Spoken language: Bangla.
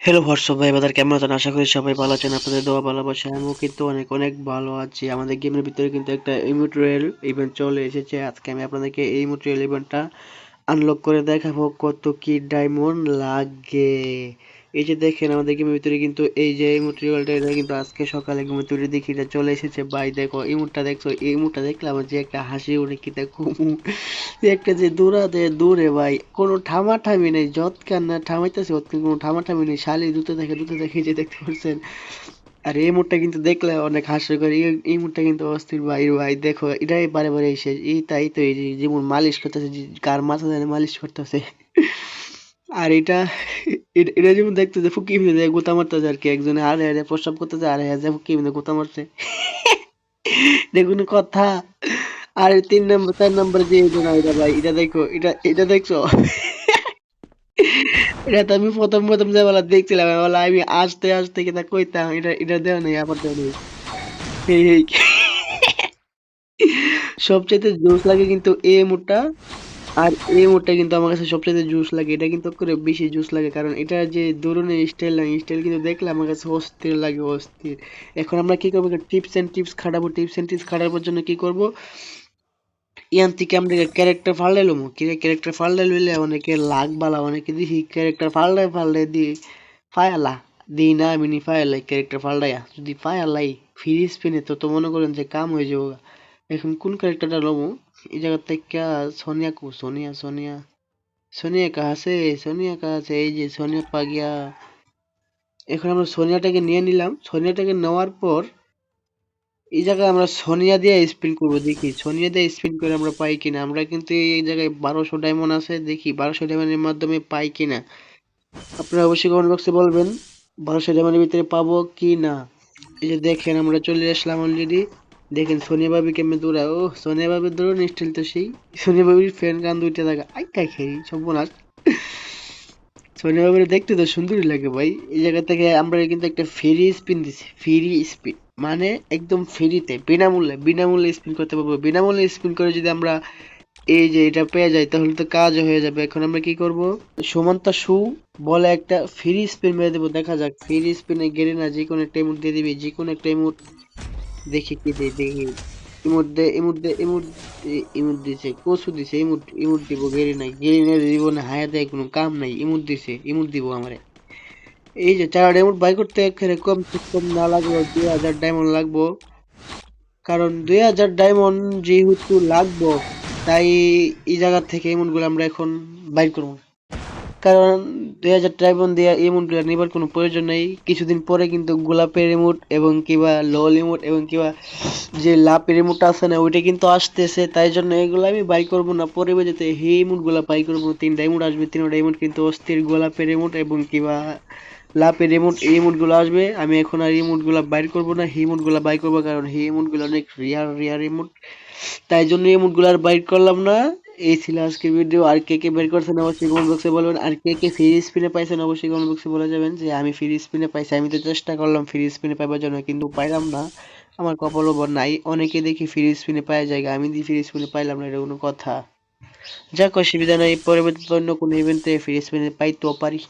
হ্যালো হোয়াটসঅ্যাপ ভাই? বাজার কেমন আছেন? আশা করি সবাই ভালো আছেন। আপনাদের দোয়া, ভালোবাসা, আমিও কিন্তু অনেক অনেক ভালো আছি। আমাদের গেমের ভিতরে কিন্তু একটা ইমোটরিয়াল ইভেন্ট চলে এসেছে। আজকে আমি আপনাদেরকে এই ইমোটরিয়াল ইভেন্টটা আনলক করে দেখাবো কত কি ডায়মন্ড লাগে। এই যে দেখেন, আমাদের গেমের ভিতরে কিন্তু এই যে ইমোটরিয়ালটা এটা কিন্তু আজকে সকালে ঘুমে তুলে দেখি, এটা চলে এসেছে। ভাই, দেখো ইমোটটা দেখছ? এই ইমোটটা দেখলে আমার যে একটা হাসি উঠে কি দেখো? একটা যে দৌড়াতে দূরে ভাই, কোনো ঠামাঠামি নেই যৎকার না ঠামাইতেছে কোনো ঠামাঠামি নেই, শালি দুটো দেখে দুটো দেখে যে দেখতে পাচ্ছেন। আর এই মুডটা কিন্তু দেখলে অনেক হাস্যকর, এই এই মুডটা কিন্তু অস্থির ভাই ভাই, দেখো, এটাই বারে বারে এসে এই তাই তো, এই যেমন মালিশ করতেছে কার মাথা জানে মালিশ করতেছে। আর এটা এটা- এটা যেমন দেখতেছে, ফুকি মিলে গোতা মারতেছে আর কি, একজনে আরে আরে প্রস্রাব করতেছে, আরে আরে, ফুকি মিলে গোতা মারছে। দেখুন কথা। আর তিন নম্বর চার নম্বর যে এটা না এটা ভাই, এটা দেখো, এটা এটা দেখছ? এটা তো আমি প্রথম প্রথম যে বলা দেখছিলাম আমি বলা আমি আসতে আসতে কিনা কইতাম, এটা এটা দেও নেই, আবার দেও নেই। সবচেয়ে জোস লাগে কিন্তু এ মুডটা। আর এই মুডটা কিন্তু আমার কাছে সবচেয়ে জুস লাগে। এটা কিন্তু করে বেশি জুস লাগে, কারণ এটা যে দৌড়নের স্টাইল না স্টাইল কিন্তু দেখলে আমার কাছে অস্থির লাগে, অস্থির। এখন আমরা কি করব? টিপস এন্ড টিপস খাটাবো। টিপস এন্ড টিপস খাটাবার জন্য কি করব? ইয়ান থেকে আমরা ক্যারেক্টার ফাল্লাই লমু? ক্যারেক্টার ফাল্লাই লইলে অনেকে লাগ বালা, অনেকে দেখি ক্যারেক্টার ফাল্লাই ফাল্লাই দি, ফায়ালা। দিই না, আমি নি ফায়ালাই ক্যারেক্টার ফাল্লাইয়া যদি ফায়ালাই ফ্রি স্পিনে তো তো মনে করেন যে কাম হয়ে যাব এখন কোন ক্যারেক্টারটা লমু? এই জায়গা থেকে সোনিয়া কু, সোনিয়া সোনিয়া। সোনিয়া কাহা সোনিয়া কাহা এই যে সোনিয়া পা এখন আমরা সোনিয়াটাকে নিয়ে নিলাম। সোনিয়াটাকে নেওয়ার পর এই জায়গায় আমরা সোনিয়া দিয়ে স্পিন করব, দেখি। সোনিয়া দিয়ে স্পিন করে আমরা পাই কিনা। আমরা কিন্তু এই জায়গায় বারোশো ডায়মন্ড আছে, দেখি। বারোশো ডায়মন্ডের মাধ্যমে পাই কিনা। আপনারা অবশ্যই কমেন্ট বক্সে বলবেন, বারোশো ডায়মন্ডের ভিতরে পাবো কি না এই যে দেখেন, আমরা চলে আসলাম অলরেডি দেখেন সোনিয়া বাবি কেমন দৌড়ায়। ও, সোনিয়া বাবির দৌড় স্টিল তো সেই। সোনিয়া বাবির ফ্যান গান দুইটা থাকা আই কাই খেয়ে সর্বনাশ। সোনিয়া বাবির দেখতে তো সুন্দরই লাগে ভাই। এই জায়গা থেকে আমরা কিন্তু একটা ফ্রি স্পিন দিছি। ফ্রি স্পিন মানে একদম ফ্রিতে বিনামূল্যে বিনামূল্যে স্পিন করতে পারব। বিনামূল্যে স্পিন করে যদি আমরা এই যে এটা পেয়ে যাই, তাহলে তো কাজ হয়ে যাবে। এখন আমরা কি করব? সুমন্তা সু বলে একটা ফ্রি স্পিন মেরে দেবো। দেখা যাক ফ্রি স্পিনে গেলে না যে কোনো একটা ইমোট দিয়ে দিবি যে কোনো একটা ইমোট দেখি কি দেই, দেখি। ইমোট দে ইমোট দে ইমোট ইমোট দিছে কসু দিছে ইমোট ইমোট দিব গেরি নাই গেরি না দিব না হায়া দেয় কোনো কাম নাই ইমোট দিছে ইমোট দিব আমারে। এই যে চার ডায়মন্ড বাই করতে এখানে কম কম না লাগবে দুই হাজার ডায়মন্ড লাগবো। কারণ দুই হাজার ডায়মন্ড যেহেতু লাগবো, তাই এই জায়গা থেকে এমনগুলো আমরা এখন বাইর করব। কারণ দুই হাজার ডায়মন্ড দিয়ে এমনগুলো নেবার কোনো প্রয়োজন নেই। কিছুদিন পরে কিন্তু গোলাপের রিমোট এবং কিবা লল রিমোট এবং কিবা যে লাপের রিমোট আছে না, ওইটা কিন্তু আসতেছে। তাই জন্য এগুলো আমি বাই করব না। পরে যেতে হে রিমোটগুলা বাই করব তিন ডায়মন্ড আসবে তিন ডায়মন্ড কিন্তু অস্থির গোলাপের রিমোট এবং কিবা লাপের রিমোট এই রিমোটগুলো আসবে। আমি এখন আর রিমোটগুলা বাইর করব না হি রিমোটগুলা বাই করব কারণ হি রিমোটগুলো অনেক রিয়ার রিয়ার রিমোট তাই জন্য এই রিমোট আর বাইর করলাম না। এই ছিল আজকের ভিডিও আর কে কে বের করছেন অবশ্যই কমেন্ট বক্সে বলবেন। আর কে কে ফ্রি স্পিনে পাইছেন অবশ্যই কমেন্ট বক্সে বলে যাবেন যে, আমি ফ্রি স্পিনে পাইছি। আমি তো চেষ্টা করলাম ফ্রি স্পিনে পাইবার জন্য, কিন্তু পাইলাম না। আমার কপাল ওপর নাই। অনেকে দেখি ফ্রি স্পিনে পাওয়া যায় আমি দি ফ্রি স্পিনে পাইলাম না, এটা কোনো কথা। যাক, অসুবিধা নাই। পরবর্তীতে অন্য কোনো ইভেন্টে ফ্রি স্পিনে পাইতেও পারি।